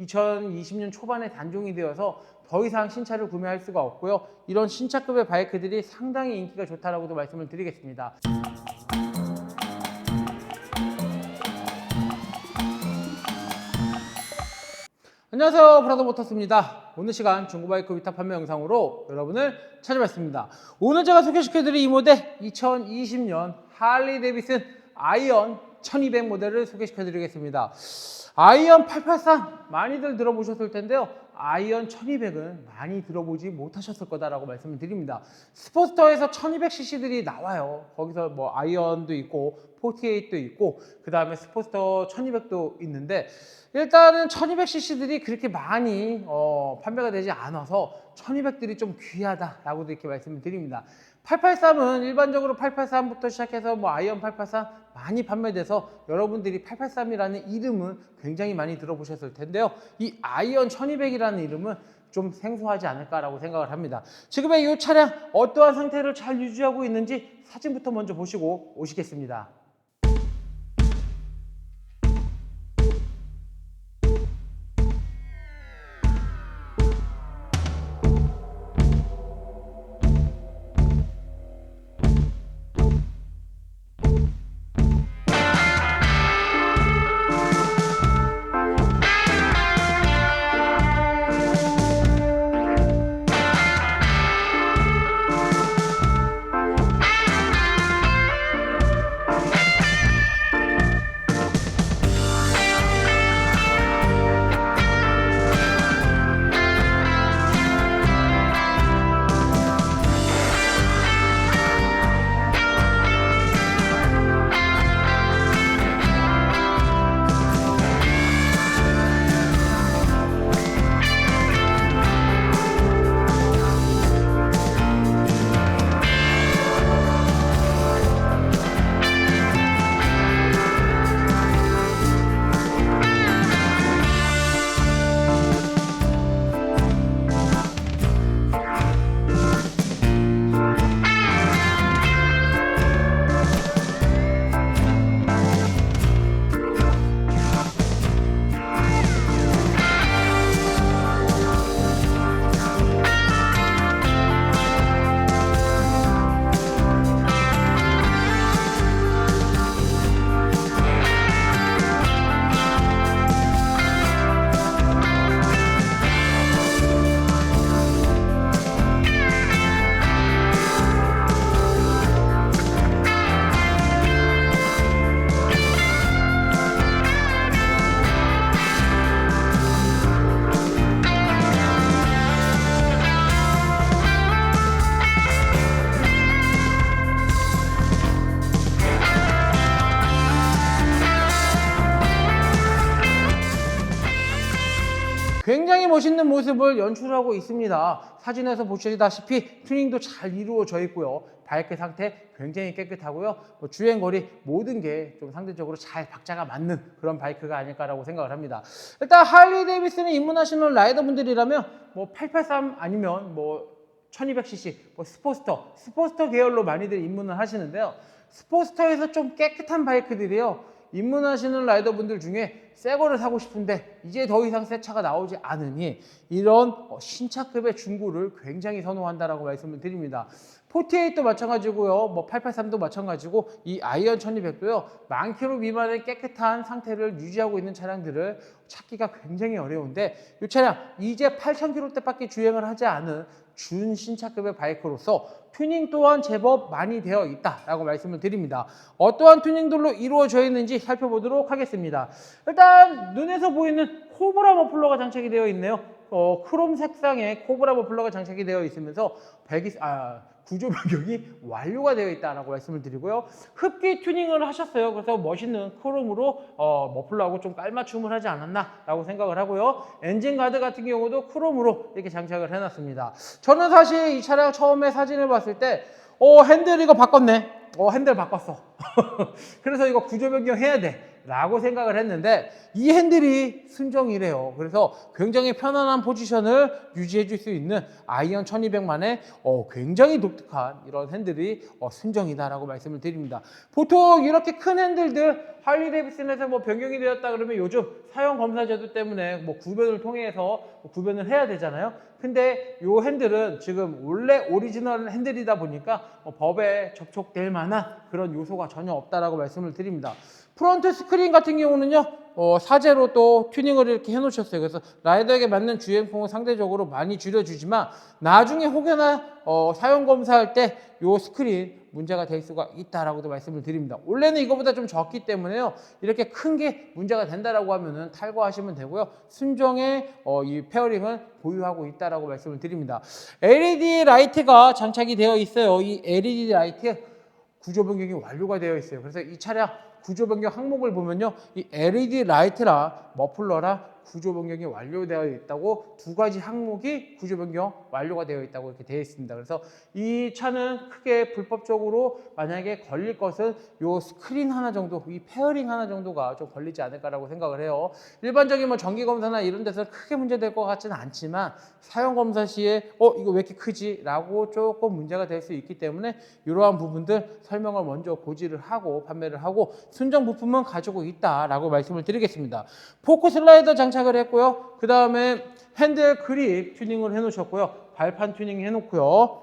2020년 초반에 단종이 되어서 더 이상 신차를 구매할 수가 없고요. 이런 신차급의 바이크들이 상당히 인기가 좋다라고도 말씀을 드리겠습니다. 안녕하세요 브라더 모터스입니다 오늘 시간 중고바이크 위탁 판매 영상으로 여러분을 찾아뵙습니다 오늘 제가 소개시켜드릴 이 모델 2020년 할리 데비슨 아이언 1200 모델을 소개시켜 드리겠습니다. 아이언 883 많이들 들어보셨을 텐데요. 아이언 1200은 많이 들어보지 못하셨을 거다라고 말씀을 드립니다. 스포스터에서 1200cc들이 나와요. 거기서 뭐 아이언도 있고 48도 있고 그 다음에 스포스터 1200도 있는데 일단은 1200cc들이 그렇게 많이 어, 판매가 되지 않아서 1200들이 좀 귀하다라고도 이렇게 말씀을 드립니다. 883은 일반적으로 883부터 시작해서 뭐 아이언 883 많이 판매돼서 여러분들이 883이라는 이름은 굉장히 많이 들어보셨을 텐데요. 이 아이언 1200이라는 이름은 좀 생소하지 않을까라고 생각을 합니다. 지금의 이 차량 어떠한 상태를 잘 유지하고 있는지 사진부터 먼저 보시고 오시겠습니다. 굉장히 멋있는 모습을 연출하고 있습니다. 사진에서 보시다시피 튜닝도 잘 이루어져 있고요. 바이크 상태 굉장히 깨끗하고요. 뭐 주행 거리 모든 게 좀 상대적으로 잘 박자가 맞는 그런 바이크가 아닐까라고 생각을 합니다. 일단 할리 데이비슨에 입문하시는 라이더분들이라면 뭐 883 아니면 뭐 1200cc, 뭐 스포스터, 스포스터 계열로 많이들 입문을 하시는데요. 스포스터에서 좀 깨끗한 바이크들이요. 입문하시는 라이더분들 중에 새 거를 사고 싶은데 이제 더 이상 새 차가 나오지 않으니 이런 어, 신차급의 중고를 굉장히 선호한다라고 말씀을 드립니다. 48도 마찬가지고요. 뭐 883도 마찬가지고 이 아이언 1200도요. 만 킬로 미만의 깨끗한 상태를 유지하고 있는 차량들을 찾기가 굉장히 어려운데 이 차량 이제 8,000km대밖에 주행을 하지 않은 준신차급의 바이크로서 튜닝 또한 제법 많이 되어 있다라고 말씀을 드립니다. 어떠한 튜닝들로 이루어져 있는지 살펴보도록 하겠습니다. 일단 눈에서 보이는 코브라 머플러가 장착이 되어 있네요. 어, 크롬 색상의 코브라 머플러가 장착이 되어 있으면서 배기 아, 구조 변경이 완료가 되어 있다라고 말씀을 드리고요. 흡기 튜닝을 하셨어요. 그래서 멋있는 크롬으로 어, 머플러하고 좀 깔맞춤을 하지 않았나라고 생각을 하고요. 엔진 가드 같은 경우도 크롬으로 이렇게 장착을 해놨습니다. 저는 사실 이 차량 처음에 사진을 봤을 때 어, 핸들 이거 바꿨네. 어, 핸들 바꿨어. 그래서 이거 구조 변경해야 돼. 라고 생각을 했는데 이 핸들이 순정이래요. 그래서 굉장히 편안한 포지션을 유지해 줄 수 있는 아이언 1200만의 어, 굉장히 독특한 이런 핸들이 어, 순정이다라고 말씀을 드립니다. 보통 이렇게 큰 핸들들 할리 데이비슨에서 뭐 변경이 되었다 그러면 요즘 사용 검사 제도 때문에 뭐 구변을 통해서 뭐 구변을 해야 되잖아요. 근데 요 핸들은 지금 원래 오리지널 핸들이다 보니까 뭐 법에 접촉될 만한 그런 요소가 전혀 없다라고 말씀을 드립니다. 프론트 스크린 같은 경우는요, 어, 사제로 또 튜닝을 이렇게 해놓으셨어요. 그래서 라이더에게 맞는 주행풍을 상대적으로 많이 줄여주지만 나중에 혹여나 어, 사용 검사할 때 요 스크린 문제가 될 수가 있다라고도 말씀을 드립니다. 원래는 이거보다 좀 적기 때문에요. 이렇게 큰 게 문제가 된다라고 하면은 탈거하시면 되고요. 순정의 어, 이 페어링을 보유하고 있다라고 말씀을 드립니다. LED 라이트가 장착이 되어 있어요. 이 LED 라이트 구조 변경이 완료가 되어 있어요. 그래서 이 차량 구조 변경 항목을 보면요. 이 LED 라이트랑 머플러랑 구조 변경이 완료되어 있다고 두 가지 항목이 구조 변경 완료가 되어 있다고 이렇게 되어 있습니다. 그래서 이 차는 크게 불법적으로 만약에 걸릴 것은 요 스크린 하나 정도, 이 페어링 하나 정도가 좀 걸리지 않을까라고 생각을 해요. 일반적인 뭐 정기 검사나 이런 데서 크게 문제될 것 같지는 않지만 사용 검사 시에 어 이거 왜 이렇게 크지?라고 조금 문제가 될 수 있기 때문에 이러한 부분들 설명을 먼저 고지를 하고 판매를 하고 순정 부품은 가지고 있다라고 말씀을 드리겠습니다. 포크 슬라이더 장착 을 했고요. 그 다음에 핸들 그립 튜닝을 해놓으셨고요. 발판 튜닝 해놓고요.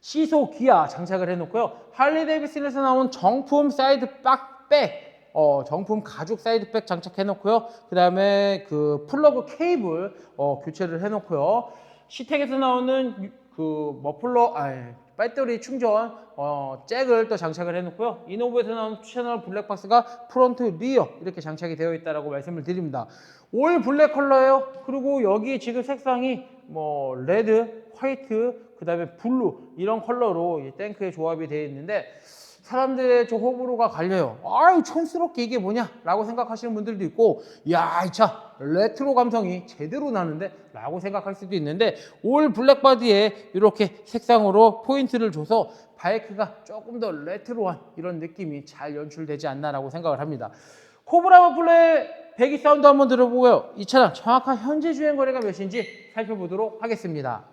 시소 기아 장착을 해놓고요. 할리 데이비슨에서 나온 정품 사이드 빡백 어, 정품 가죽 사이드백 장착해놓고요. 그 다음에 그 플러그 케이블 어, 교체를 해놓고요. 시텍에서 나오는 유- 그 머플러, 아, 배터리 충전 어, 잭을 또 장착을 해놓고요. 이노브에서 나온 채널 블랙박스가 프론트, 리어 이렇게 장착이 되어 있다라고 말씀을 드립니다. 올 블랙 컬러예요. 그리고 여기 지금 색상이 뭐 레드, 화이트, 그 다음에 블루 이런 컬러로 이 탱크의 조합이 되어 있는데 사람들의 저 호불호가 갈려요. 아유 촌스럽게 이게 뭐냐? 라고 생각하시는 분들도 있고 야 이 차 레트로 감성이 제대로 나는데? 라고 생각할 수도 있는데 올 블랙바디에 이렇게 색상으로 포인트를 줘서 바이크가 조금 더 레트로한 이런 느낌이 잘 연출되지 않나라고 생각을 합니다. 코브라 버플레의 배기 사운드 한번 들어보고요. 이 차량 정확한 현재 주행 거리가 몇인지 살펴보도록 하겠습니다.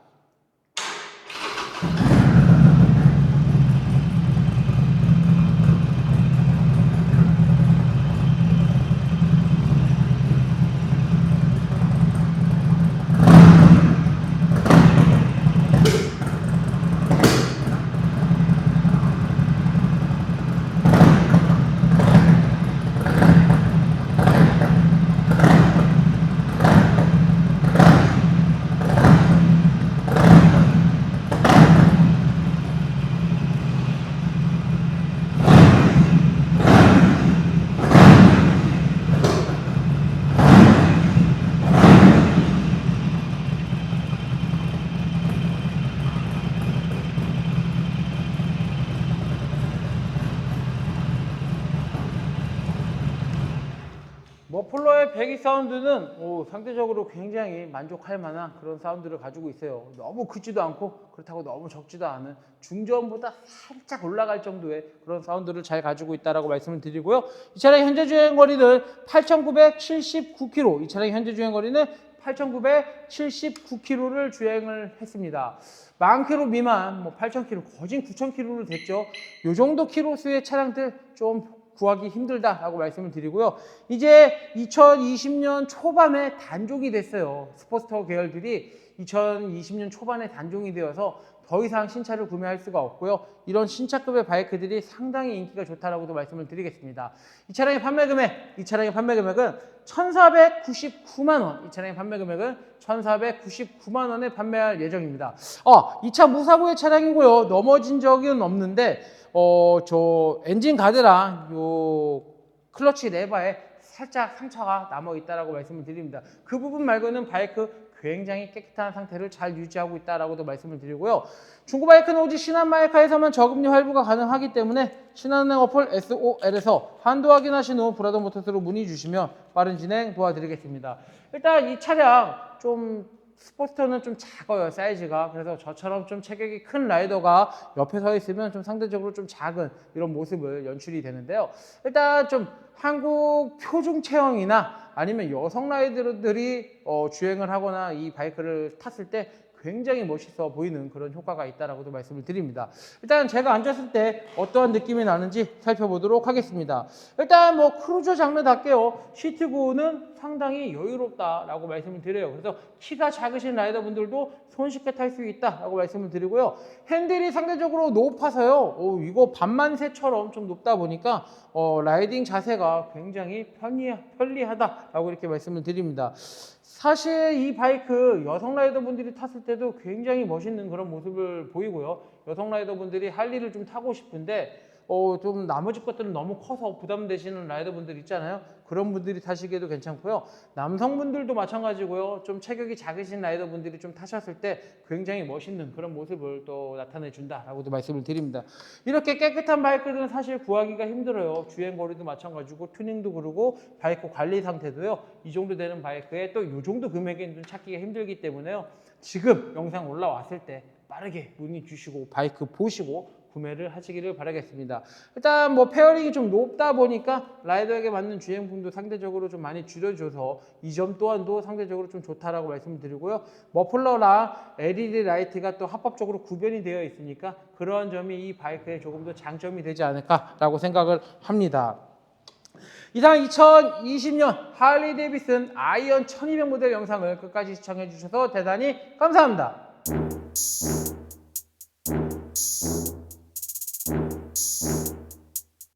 머플러의 배기 사운드는 오, 상대적으로 굉장히 만족할 만한 그런 사운드를 가지고 있어요. 너무 크지도 않고 그렇다고 너무 적지도 않은 중저음보다 살짝 올라갈 정도의 그런 사운드를 잘 가지고 있다라고 말씀을 드리고요. 이 차량의 현재 주행 거리는 8,979km. 이 차량의 현재 주행 거리는 8,979km를 주행을 했습니다. 만 킬로 미만, 뭐 8,000km, 거진 9,000km를 됐죠. 요 정도 키로수의 차량들 좀 구하기 힘들다라고 말씀을 드리고요. 이제 2020년 초반에 단종이 됐어요. 스포스터 계열들이 2020년 초반에 단종이 되어서 더 이상 신차를 구매할 수가 없고요. 이런 신차급의 바이크들이 상당히 인기가 좋다라고도 말씀을 드리겠습니다. 이 차량의 판매 금액, 이 차량의 판매 금액은 1,499만 원. 이 차량의 판매 금액은 1,499만 원에 판매할 예정입니다. 아, 이차 무사고의 차량이고요. 넘어진 적은 없는데 어, 저 엔진 가드랑 요 클러치 레버에 살짝 상처가 남아 있다라고 말씀을 드립니다. 그 부분 말고는 바이크 굉장히 깨끗한 상태를 잘 유지하고 있다라고도 말씀을 드리고요. 중고 바이크는 오직 신한 마이카에서만 저금리 할부가 가능하기 때문에 신한은행 어플 SOL에서 한도 확인하신 후 브라더 모터스로 문의 주시면 빠른 진행 도와드리겠습니다. 일단 이 차량 좀 스포스터는 좀 작아요 사이즈가. 그래서 저처럼 좀 체격이 큰 라이더가 옆에 서 있으면 좀 상대적으로 좀 작은 이런 모습을 연출이 되는데요. 일단 좀 한국 표준 체형이나 아니면 여성 라이더들이 어, 주행을 하거나 이 바이크를 탔을 때 굉장히 멋있어 보이는 그런 효과가 있다라고도 말씀을 드립니다. 일단 제가 앉았을 때 어떠한 느낌이 나는지 살펴보도록 하겠습니다. 일단 뭐 크루저 장르답게요. 시트 고는 상당히 여유롭다라고 말씀을 드려요. 그래서 키가 작으신 라이더 분들도 손쉽게 탈 수 있다라고 말씀을 드리고요. 핸들이 상대적으로 높아서요. 오, 이거 반만세처럼 좀 높다 보니까 어, 라이딩 자세가 굉장히 편리, 편리하다라고 이렇게 말씀을 드립니다. 사실 이 바이크 여성 라이더분들이 탔을 때도 굉장히 멋있는 그런 모습을 보이고요. 여성 라이더분들이 할리를 좀 타고 싶은데 어, 좀 나머지 것들은 너무 커서 부담되시는 라이더분들 있잖아요. 그런 분들이 타시기에도 괜찮고요. 남성분들도 마찬가지고요. 좀 체격이 작으신 라이더분들이 좀 타셨을 때 굉장히 멋있는 그런 모습을 또 나타내 준다라고도 말씀을 드립니다. 이렇게 깨끗한 바이크들은 사실 구하기가 힘들어요. 주행 거리도 마찬가지고 튜닝도 그러고 바이크 관리 상태도요. 이 정도 되는 바이크에 또 이 정도 금액에는 좀 찾기가 힘들기 때문에요. 지금 영상 올라왔을 때 빠르게 문의 주시고 바이크 보시고 구매를 하시기를 바라겠습니다. 일단 뭐 페어링이 좀 높다 보니까 라이더에게 맞는 주행풍도 상대적으로 좀 많이 줄여줘서 이 점 또한도 상대적으로 좀 좋다라고 말씀드리고요. 머플러랑 LED 라이트가 또 합법적으로 구별이 되어 있으니까 그러한 점이 이 바이크에 조금 더 장점이 되지 않을까라고 생각을 합니다. 이상 2020년 할리 데이비슨 아이언 1200 모델 영상을 끝까지 시청해 주셔서 대단히 감사합니다.